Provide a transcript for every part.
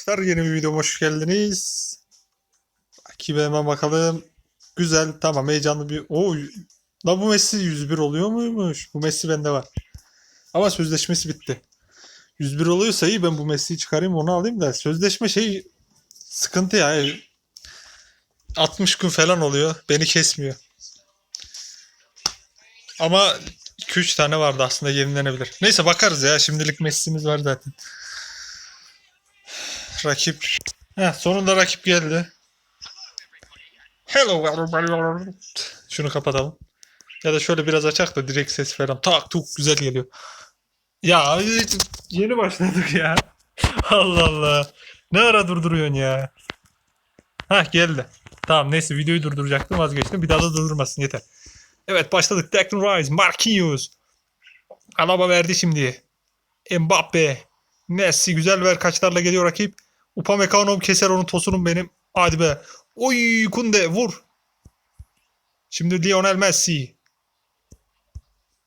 Arkadaşlar yeni bir videoma hoş geldiniz. Rakibe hemen bakalım. Güzel tamam heyecanlı bir... Oo, la bu Messi 101 oluyor muymuş? Bu Messi bende var. Ama sözleşmesi bitti. 101 oluyorsa iyi ben bu Messi'yi çıkarayım onu alayım da sözleşme şey sıkıntı ya. 60 gün falan oluyor. Beni kesmiyor. Ama 2-3 tane vardı aslında yenilenebilir. Neyse bakarız ya. Şimdilik Messi'miz var zaten. Rakip. Heh, sonunda rakip geldi. Hello everybody. Şunu kapatalım. Ya da şöyle biraz açak da direkt ses falan. Tak tuk güzel geliyor. Ya yeni başladık ya. Allah Allah. Ne ara durduruyorsun ya? Hah geldi. Tamam neyse videoyu durduracaktım vazgeçtim. Bir daha da durdurmasın yeter. Evet başladık. Declan Rice, Marquinhos. Alaba verdi şimdi. Mbappe. Messi güzel ver kaçlarla geliyor rakip. Upamecano keser onun tosunum benim. Hadi be. Oy Kunde vur. Şimdi Lionel Messi.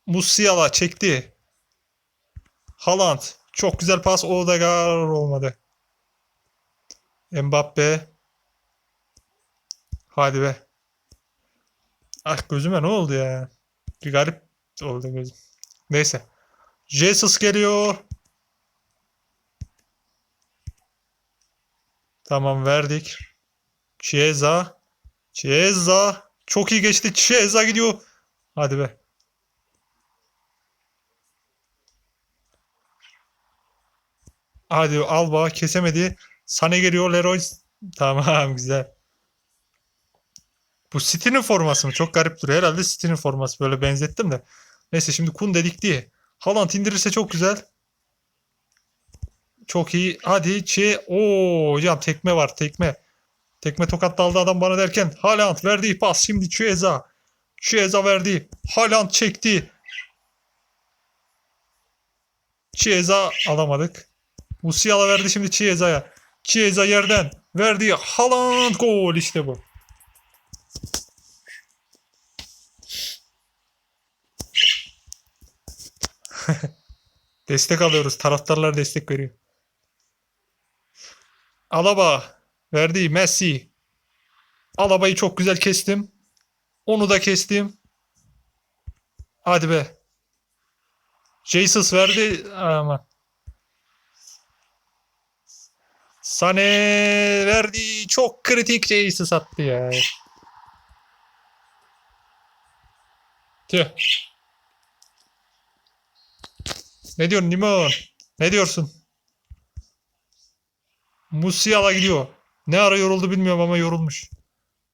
Musiala çekti. Haaland. Çok güzel pas. Odegaard olmadı. Mbappe. Hadi be. Ah gözüme ne oldu ya? Bir garip oldu gözüm. Neyse. Jesus geliyor. Tamam verdik. Chiesa. Chiesa. Çok iyi geçti. Chiesa gidiyor. Hadi be. Hadi Alba kesemedi. Sane geliyor Leroy. Tamam güzel. Bu City'nin forması mı? Çok garip duruyor. Herhalde City'nin forması. Böyle benzettim de. Neyse şimdi Kun dedik diye. Haaland indirirse çok güzel. Çok iyi. Hadi Çi. Oo hocam tekme var tekme. Tekme tokat daldı adam bana derken Haaland verdiği pas şimdi Chiesa. Chiesa verdi. Haaland çekti. Chiesa alamadık. Musiala verdi şimdi Chiesa'ya. Chiesa yerden verdi. Haaland gol işte bu. Destek alıyoruz. Taraftarlar destek veriyor. Alaba verdi Messi. Alaba'yı çok güzel kestim. Onu da kestim. Hadi be. Jesus verdi ama. Sane verdi. Çok kritik Jesus attı ya. Tüh. Ne diyorsun Limon? Ne diyorsun? Musiala gidiyor. Ne ara yoruldu bilmiyorum ama yorulmuş.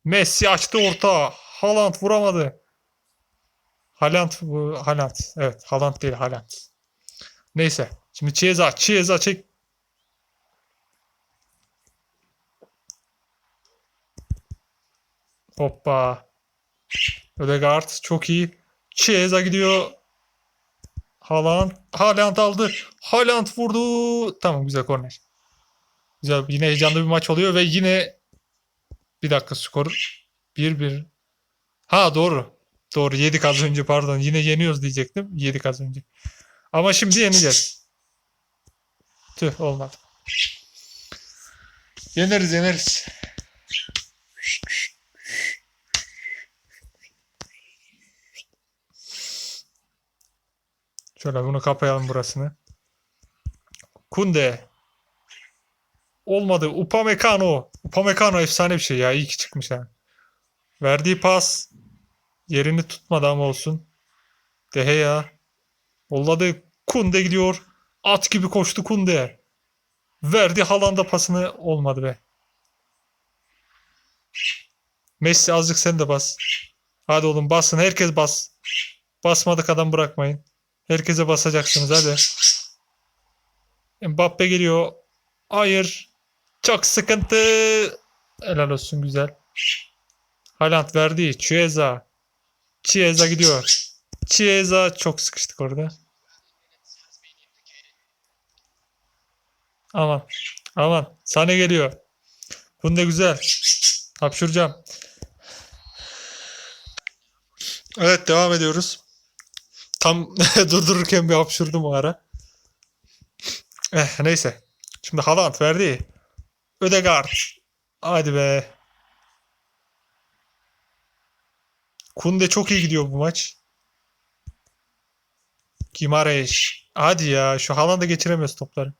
Messi açtı orta. Haaland vuramadı. Haaland Haaland. Evet Haaland değil Haaland. Neyse. Şimdi Chiesa. Chiesa çek. Hoppa. Ödegaard çok iyi. Chiesa gidiyor. Haaland. Haaland aldı. Haaland vurdu. Tamam güzel korner. Güzel. Yine heyecanlı bir maç oluyor ve yine bir dakika skor 1-1. Ha doğru. Doğru yedik az önce pardon. Yine yeniyoruz diyecektim. Yedik az önce. Ama şimdi yeneceğiz. Tüh olmadı. Yeneriz yeneriz. Şöyle bunu kapayalım burasını. Kunde. Olmadı. Upamecano. Upamecano efsane bir şey ya. İyi ki çıkmış ha. Verdiği pas yerini tutmadı ama olsun. Dehe ya. Yolladı. Kunde gidiyor. At gibi koştu Kunde. Verdi Haaland'a pasını olmadı be. Messi azıcık sen de bas. Hadi oğlum basın. Herkes bas. Basmadık adam bırakmayın. Herkese basacaksınız hadi. Mbappe geliyor. Hayır. Çok sıkıntı. Helal olsun güzel. Haaland verdi. Chiesa. Chiesa gidiyor. Chiesa çok sıkıştık orada. Aman. Aman. Sane geliyor. Bunda güzel. Hapşuracağım. Evet devam ediyoruz. Tam durdururken bir hapşurdum o ara. Eh, neyse. Şimdi Haaland verdi. Ödegaard. Hadi be. Kunde çok iyi gidiyor bu maç. Gimareş. Hadi ya şu Haaland'a geçiremiyoruz topları.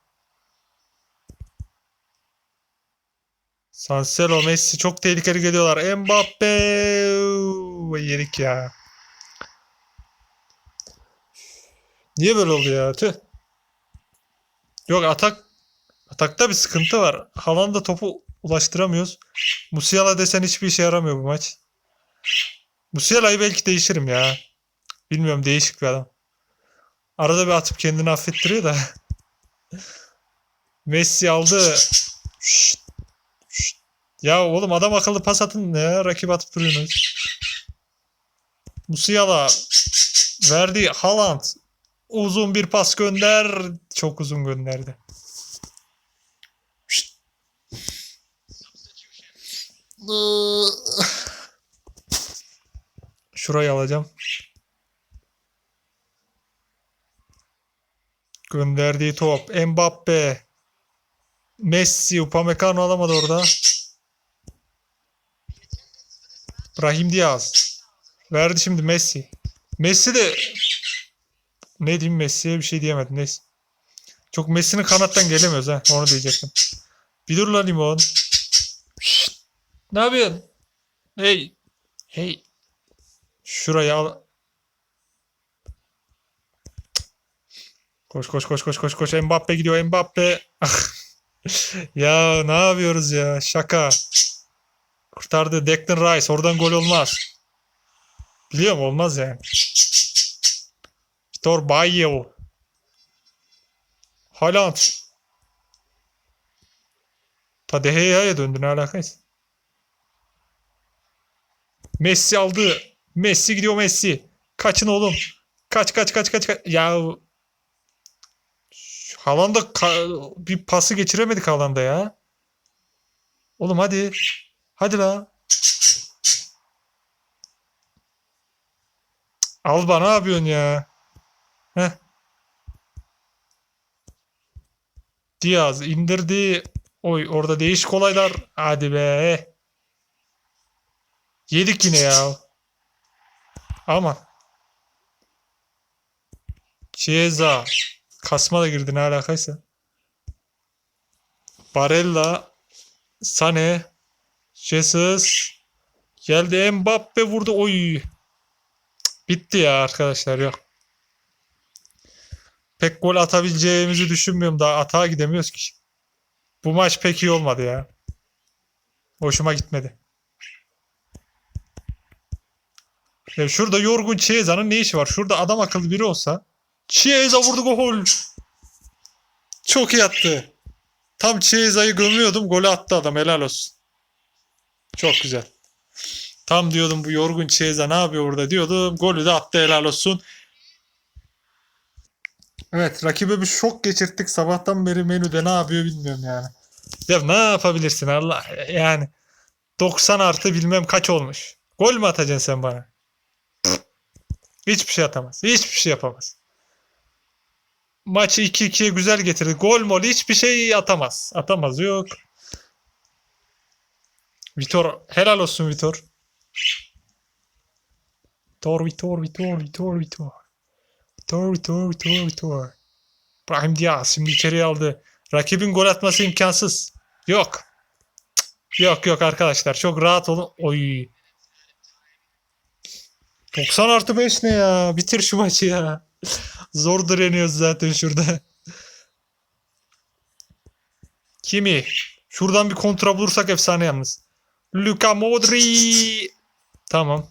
Cancelo, Messi çok tehlikeli geliyorlar. Mbappe. Yedik ya. Niye böyle oldu ya? Tüh. Yok atak atakta bir sıkıntı var. Haaland'a topu ulaştıramıyoruz. Musiala desen hiçbir işe yaramıyor bu maç. Musiala'yı belki değişirim ya. Bilmiyorum değişik bir adam. Arada bir atıp kendini affettiriyor da. Messi aldı. Şşt, şşt. Ya oğlum adam akıllı pas atın ne? Rakip atıp duruyorsunuz. Musiala verdi. Haaland uzun bir pas gönder. Çok uzun gönderdi. Şurayı alacağım. Gönderdiği top. Mbappe. Messi. Upamecano alamadı orada. Brahim Diaz. Verdi şimdi Messi. Messi de ne diyeyim Messi'ye bir şey diyemedim. Neyse. Çok Messi'nin kanattan gelemiyoruz ha. Onu diyecektim. Bir dur lan limon. Ne yapıyorsun? Hey. Hey. Şuraya al. Koş koş koş koş koş koş. Mbappe gidiyor Mbappe. ya ne yapıyoruz ya? Şaka. Kurtardı Declan Rice. Oradan gol olmaz. Biliyorum olmaz yani. Vitor Bayo. Haaland. Ta De Gea'ya döndü ne alakaysa. Messi aldı. Messi gidiyor Messi. Kaçın oğlum. Kaç kaç kaç kaç kaç. Ya Haaland'a ka- bir pası geçiremedik Haaland'a ya. Oğlum hadi. Hadi la. Alba ne yapıyorsun ya? Heh. Diaz indirdi. Oy orada değişik olaylar. Hadi be. Yedik yine ya. Ama. Chiesa. Kasma da girdi ne alakaysa. Barella. Sane. Jesus. Geldi Mbappe vurdu. Oy. Bitti ya arkadaşlar yok. Pek gol atabileceğimizi düşünmüyorum. Daha atağa gidemiyoruz ki. Bu maç pek iyi olmadı ya. Hoşuma gitmedi. Ya şurada yorgun Chiesa'nın ne işi var? Şurada adam akıllı biri olsa. Chiesa vurdu gol. Çok iyi attı. Tam Chiesa'yı gömüyordum. Golü attı adam. Helal olsun. Çok güzel. Tam diyordum bu yorgun Chiesa ne yapıyor burada diyordum. Golü de attı helal olsun. Evet rakibe bir şok geçirttik. Sabahtan beri menüde ne yapıyor bilmiyorum yani. Ya ne yapabilirsin Allah yani. 90 artı bilmem kaç olmuş. Gol mü atacaksın sen bana? Hiçbir şey atamaz. Hiçbir şey yapamaz. Maçı 2-2'ye güzel getirdi. Gol mol hiçbir şey atamaz. Atamaz yok. Vitor helal olsun Vitor. Vitor Vitor Vitor Vitor Vitor. Vitor Vitor Vitor Vitor. Brahim Diaz şimdi içeriye aldı. Rakibin gol atması imkansız. Yok. Yok yok arkadaşlar çok rahat olun. Oy. 90 artı 5 ne ya? Bitir şu maçı ya. Zor direniyoruz zaten şurada. Kimi? Şuradan bir kontra bulursak efsane yalnız. Luka Modric. Tamam.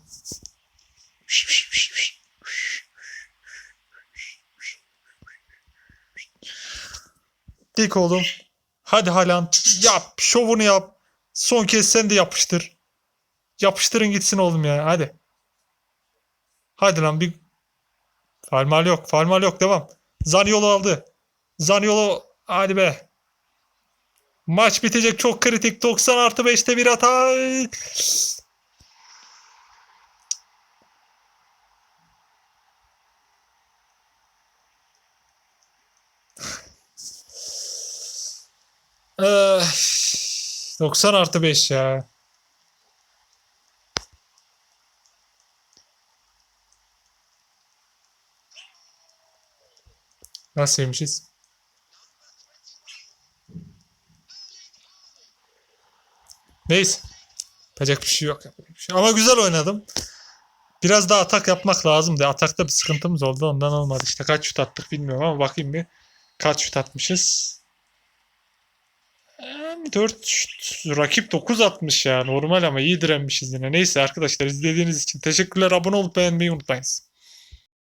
Dik oğlum. Hadi Haaland yap. Şovunu yap. Son kez sen de yapıştır. Yapıştırın gitsin oğlum ya. Hadi. Hadi lan bir Falmal yok. Falmal yok. Devam. Zaniolo aldı. Zaniolo hadi be. Maç bitecek çok kritik. 90 artı 5'te bir hata. Ee, 90 artı 5 ya. Nasıl yemişiz? Neyse. Şey yok. yapacak bir şey. Ama güzel oynadım. Biraz daha atak yapmak lazımdı. Atakta bir sıkıntımız oldu. Ondan olmadı. İşte kaç şut attık bilmiyorum ama bakayım bir. Kaç şut atmışız? Yani 4 şut. Rakip 9 atmış ya. Normal ama iyi direnmişiz yine. Neyse arkadaşlar izlediğiniz için teşekkürler. Abone olup beğenmeyi unutmayın.